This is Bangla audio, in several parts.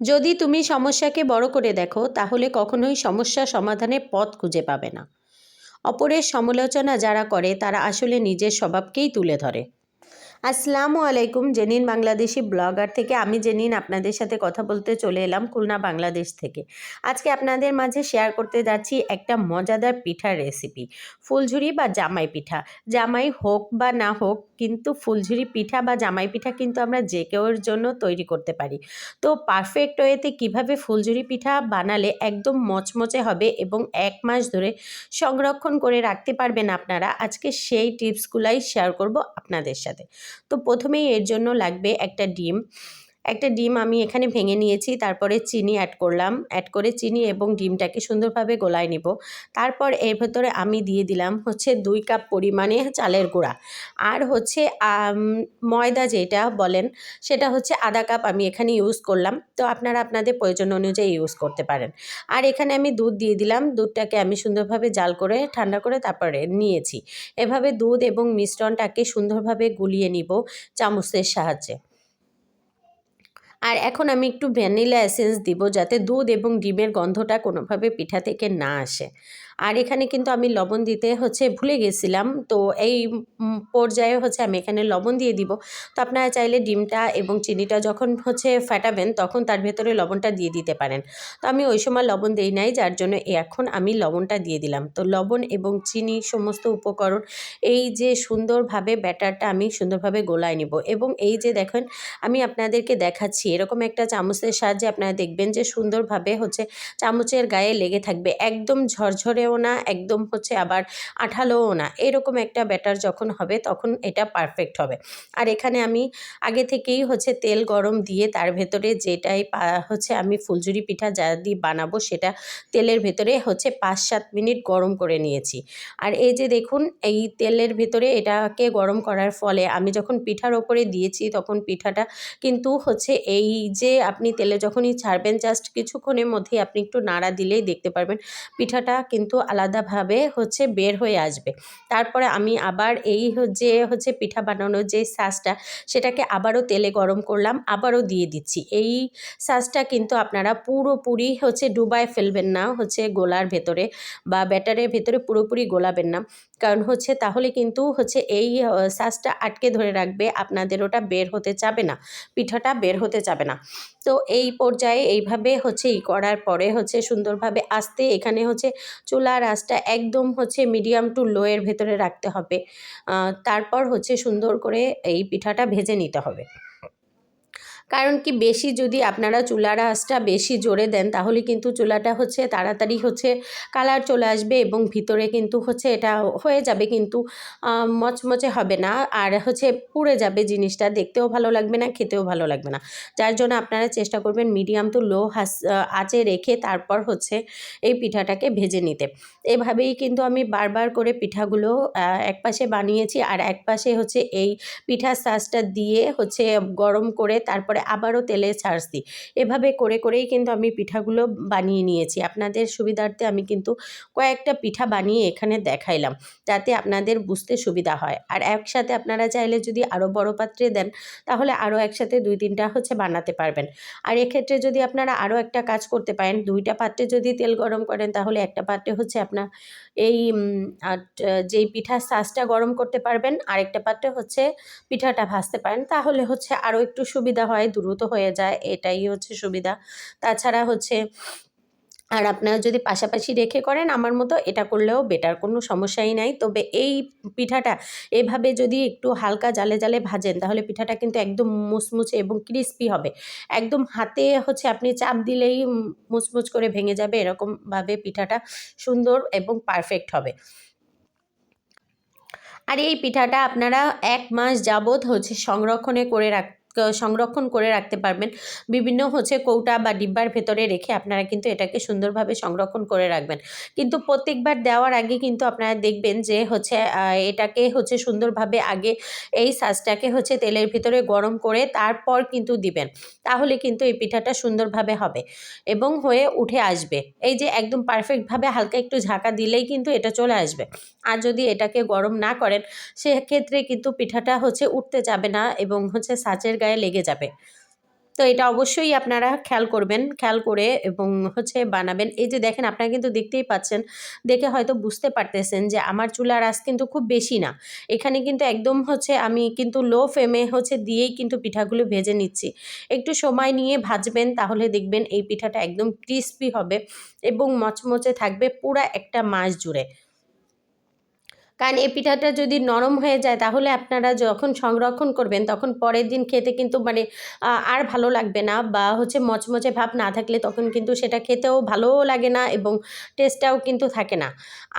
যদি তুমি সমস্যাকে বড় করে দেখো, তাহলে কখনোই সমস্যা সমাধানের পথ খুঁজে পাবে না। অপরের সমালোচনা যারা করে, তারা আসলে নিজের স্বভাবকেই তুলে ধরে। আসসালামু আলাইকুম, জেনিন বাংলাদেশি ব্লগার থেকে। আমি জেনিন, আপনাদের সাথে কথা বলতে চলে এলাম খুলনা, বাংলাদেশ থেকে। আজকে আপনাদের মাঝে শেয়ার করতে যাচ্ছি একটা মজাদার পিঠার রেসিপি ফুলঝুরি বা জামাই পিঠা। জামাই হোক বা না হোক, কিন্তু ফুলঝুরি পিঠা বা জামাই পিঠা কিন্তু আমরা যে কেউর জন্য তৈরি করতে পারি। তো পারফেক্ট ওয়েতে কীভাবে ফুলঝুরি পিঠা বানালে একদম মচমচে হবে এবং এক মাস ধরে সংরক্ষণ করে রাখতে পারবেন আপনারা, আজকে সেই টিপসগুলাই শেয়ার করব আপনাদের সাথে। তো প্রথমেই এর জন্য লাগবে একটা ডিম। একটা ডিম আমি এখানে ভেঙে নিয়েছি, তারপরে চিনি অ্যাড করলাম। অ্যাড করে চিনি এবং ডিমটাকে সুন্দরভাবে গোলায় নিব। তারপর এর ভেতরে আমি দিয়ে দিলাম হচ্ছে দুই কাপ পরিমাণে চালের গুঁড়া। আর হচ্ছে ময়দা যেটা বলেন, সেটা হচ্ছে আধা কাপ আমি এখানে ইউজ করলাম। তো আপনারা আপনাদের প্রয়োজন অনুযায়ী ইউজ করতে পারেন। আর এখানে আমি দুধ দিয়ে দিলাম। দুধটাকে আমি সুন্দরভাবে জাল করে, ঠান্ডা করে তারপরে নিয়েছি। এভাবে দুধ এবং মিশ্রণটাকে সুন্দরভাবে গুলিয়ে নিব চামচের সাহায্যে। আর এখন আমি একটু ভ্যানিলা এসেন্স দিব যাতে দুধ এবং ডিমের গন্ধটা কোনোভাবে পিঠা থেকে না আসে। আর এখানে কিন্তু আমি লবণ দিতে হচ্ছে ভুলে গেছিলাম। তো এই পর্যায়ে হচ্ছে আমি এখানে লবণ দিয়ে দিব। তো আপনারা চাইলে ডিমটা এবং চিনিটা যখন হচ্ছে ফাটাবেন তখন তার ভেতরে লবণটা দিয়ে দিতে পারেন। তো আমি ওই সময় লবণ দিই নাই, যার জন্য এখন আমি লবণটা দিয়ে দিলাম। তো লবণ এবং চিনি সমস্ত উপকরণ, এই যে সুন্দরভাবে ব্যাটারটা আমি সুন্দরভাবে গোলায় নিব এবং এই যে দেখেন আমি আপনাদেরকে দেখাচ্ছি, এরকম একটা চামচের সাহায্যে আপনারা দেখবেন যে সুন্দরভাবে হচ্ছে চামচের গায়ে লেগে থাকবে, একদম ঝরঝরে ঝরঝরেও না, একদম হচ্ছে আবার আঠালোও না। এরকম একটা ব্যাটার যখন হবে তখন এটা পারফেক্ট হবে। আর এখানে আমি আগে থেকেই হচ্ছে তেল গরম দিয়ে তার ভেতরে যেটাই হচ্ছে আমি ফুলঝুরি পিঠা যা দিয়ে বানাবো সেটা তেলের ভেতরে হচ্ছে পাঁচ সাত মিনিট গরম করে নিয়েছি। আর এই যে দেখুন, এই তেলের ভেতরে এটাকে গরম করার ফলে আমি যখন পিঠার ওপরে দিয়েছি তখন পিঠাটা কিন্তু হচ্ছে এই যে আপনি তেলে যখনই ছাড়বেন জাস্ট কিছুক্ষণের মধ্যেই আপনি একটু নাড়া দিলেই দেখতে পারবেন। পিঠাটা কিন্তু কিন্তু আলাদাভাবে হচ্ছে বের হয়ে আসবে। তারপরে আমি আবার এই যে হচ্ছে পিঠা বানানোর যে সাজটা, সেটাকে আবারও তেলে গরম করলাম, আবারও দিয়ে দিচ্ছি। এই সাজটা কিন্তু আপনারা পুরোপুরি হচ্ছে ডুবায় ফেলবেন না, হচ্ছে গোলার ভেতরে বা ব্যাটারের ভেতরে পুরোপুরি গোলাবেন না। কারণ হচ্ছে তাহলে কিন্তু হচ্ছে এই সাজটা আটকে ধরে রাখবে, আপনাদের ওটা বের হতে চাবে না, পিঠাটা বের হতে চাবে না। তো এই পর্যায়ে এইভাবে হচ্ছে ই করার পরে হচ্ছে সুন্দরভাবে আস্তে এখানে হচ্ছে চুলার আঁচটা একদম হচ্ছে মিডিয়াম টু লোয়ের ভেতরে রাখতে হবে। তারপর হচ্ছে সুন্দর করে এই পিঠাটা ভেজে নিতে হবে। কারণ কি বেশি যদি আপনারা চুলার আঁচটা বেশি জোরে দেন, তাহলে কিন্তু চুলাটা হচ্ছে তাড়াতাড়ি হচ্ছে কালার চলে আসবে এবং ভিতরে কিন্তু হচ্ছে এটা হয়ে যাবে কিন্তু মচমচে হবে না। আর হচ্ছে পুড়ে যাবে জিনিসটা, দেখতেও ভালো লাগবে না, খেতেও ভালো লাগবে না। যার জন্য আপনারা চেষ্টা করবেন মিডিয়াম তো লো হাস আঁচে রেখে তারপর হচ্ছে এই পিঠাটাকে ভেজে নিতে। এভাবেই কিন্তু আমি বারবার করে পিঠাগুলো এক পাশে বানিয়েছি আর এক পাশে হচ্ছে এই পিঠার সাজটা দিয়ে হচ্ছে গরম করে তারপরে আবারও তেলে ছাড়ছি। এভাবে করে করেই কিন্তু আমি পিঠাগুলো বানিয়ে নিয়েছি। আপনাদের সুবিধার্থে আমি কিন্তু কয়েকটা পিঠা বানিয়ে এখানে দেখাইলাম, যাতে আপনাদের বুঝতে সুবিধা হয়। আর একসাথে আপনারা চাইলে যদি আরও বড় পাত্রে দেন, তাহলে আরও একসাথে দুই তিনটা হচ্ছে বানাতে পারবেন। আর এক্ষেত্রে যদি আপনারা আরও একটা কাজ করতে পারেন, দুইটা পাত্রে যদি তেল গরম করেন, তাহলে একটা পাত্রে হচ্ছে আপনার এই যেই পিঠার সাজটা গরম করতে পারবেন, আরেকটা পাত্রে হচ্ছে পিঠাটা ভাজতে পারেন, তাহলে হচ্ছে আরও একটু সুবিধা হয়। দ্রুত হয়ে যায়, এটাই হচ্ছে সুবিধা। তাছাড়া হচ্ছে, আর আপনারা যদি পাশাপাশি রেখে করেন, আমার মতো এটা করলেও বেটার কোনো সমস্যাই নাই। তবে এই পিঠাটা এভাবে যদি একটু হালকা জালে জালে ভাজেন, তাহলে পিঠাটা কিন্তু একদম মুচমুচে এবং ক্রিস্পি হবে। একদম হাতে হচ্ছে আপনি চাপ দিলেই মুচমুচ করে ভেঙে যাবে, এরকমভাবে পিঠাটা সুন্দর এবং পারফেক্ট হবে। আর এই পিঠাটা আপনারা এক মাস যাবৎ হচ্ছে সংরক্ষণে করে রাখ সংরক্ষণ করে রাখতে পারবেন। বিভিন্ন হচ্ছে কৌটা বা ডিব্বার ভেতরে রেখে আপনারা কিন্তু এটাকে সুন্দরভাবে সংরক্ষণ করে রাখবেন। কিন্তু প্রত্যেকবার দেওয়ার আগে কিন্তু আপনারা দেখবেন যে হচ্ছে এটাকে হচ্ছে সুন্দরভাবে আগে এই সাজটাকে হচ্ছে তেলের ভিতরে গরম করে তারপর কিন্তু দিবেন। তাহলে কিন্তু এই পিঠাটা সুন্দরভাবে হবে এবং হয়ে উঠে আসবে। এই যে একদম পারফেক্টভাবে হালকা একটু ঝাঁকা দিলেই কিন্তু এটা চলে আসবে। আর যদি এটাকে গরম না করেন, সেক্ষেত্রে কিন্তু পিঠাটা হচ্ছে উঠতে যাবে না এবং হচ্ছে সাচের গায়ে লেগে যাবে। তো এটা অবশ্যই আপনারা খেয়াল করবেন, খেয়াল করে এবং হচ্ছে বানাবেন। এই যে দেখেন, আপনারা কিন্তু দেখতেই পাচ্ছেন, দেখে হয়তো বুঝতে পারতেছেন যে আমার চুলার আঁচ কিন্তু খুব বেশি না। এখানে কিন্তু একদম হচ্ছে আমি কিন্তু লো ফ্লেমে হচ্ছে দিয়েই কিন্তু পিঠাগুলো ভেজে নিচ্ছি। একটু সময় নিয়ে ভাজবেন, তাহলে দেখবেন এই পিঠাটা একদম ক্রিস্পি হবে এবং মচমচে থাকবে পুরা একটা মাস জুড়ে। কারণ এই পিঠাটা যদি নরম হয়ে যায় তাহলে আপনারা যখন সংরক্ষণ করবেন তখন পরের দিন খেতে কিন্তু মানে আর ভালো লাগবে না বা হচ্ছে মচমচে ভাব না থাকলে তখন কিন্তু সেটা খেতেও ভালোও লাগে না এবং টেস্টটাও কিন্তু থাকে না।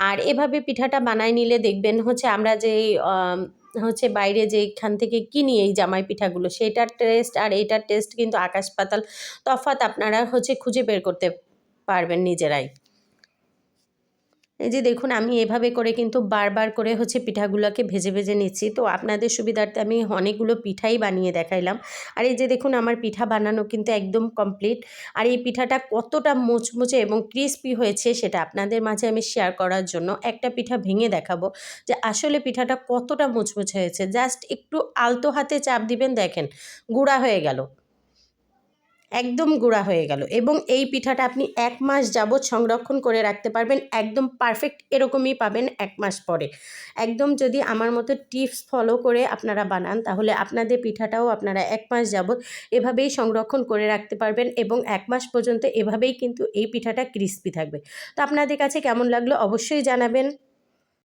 আর এভাবে পিঠাটা বানায় নিলে দেখবেন হচ্ছে আমরা আম, হচ্ছে বাইরে যেখান থেকে কিনি এই জামাই পিঠাগুলো সেটার টেস্ট আর এইটার টেস্ট কিন্তু আকাশ পাতাল তফাৎ আপনারা হচ্ছে খুঁজে বের করতে পারবেন নিজেরাই। এই যে দেখুন, আমি এভাবে করে কিন্তু বারবার করে হচ্ছে পিঠাগুলোকে ভেজে ভেজে নিচ্ছি। তো আপনাদের সুবিধার্থে আমি অনেকগুলো পিঠাই বানিয়ে দেখাইলাম। আর এই যে দেখুন, আমার পিঠা বানানো কিন্তু একদম কমপ্লিট। আর এই পিঠাটা কতটা মুচমুচে এবং ক্রিস্পি হয়েছে সেটা আপনাদের মাঝে আমি শেয়ার করার জন্য একটা পিঠা ভেঙে দেখাবো যে আসলে পিঠাটা কতটা মুচমুচে হয়েছে। জাস্ট একটু আলতো হাতে চাপ দিবেন, দেখেন, গুঁড়া হয়ে গেল। একদম গুঁড়া হয়ে গেল এবং এই পিঠাটা আপনি এক মাস যাবৎ সংরক্ষণ করে রাখতে পারবেন, একদম পারফেক্ট এরকমই পাবেন এক মাস পরে। একদম যদি আমার মতো টিপস ফলো করে আপনারা বানান, তাহলে আপনাদের পিঠাটাও আপনারা এক মাস যাবৎ এভাবেই সংরক্ষণ করে রাখতে পারবেন এবং এক মাস পর্যন্ত এভাবেই কিন্তু এই পিঠাটা ক্রিস্পি থাকবে। তো আপনাদের কাছে কেমন লাগল অবশ্যই জানাবেন।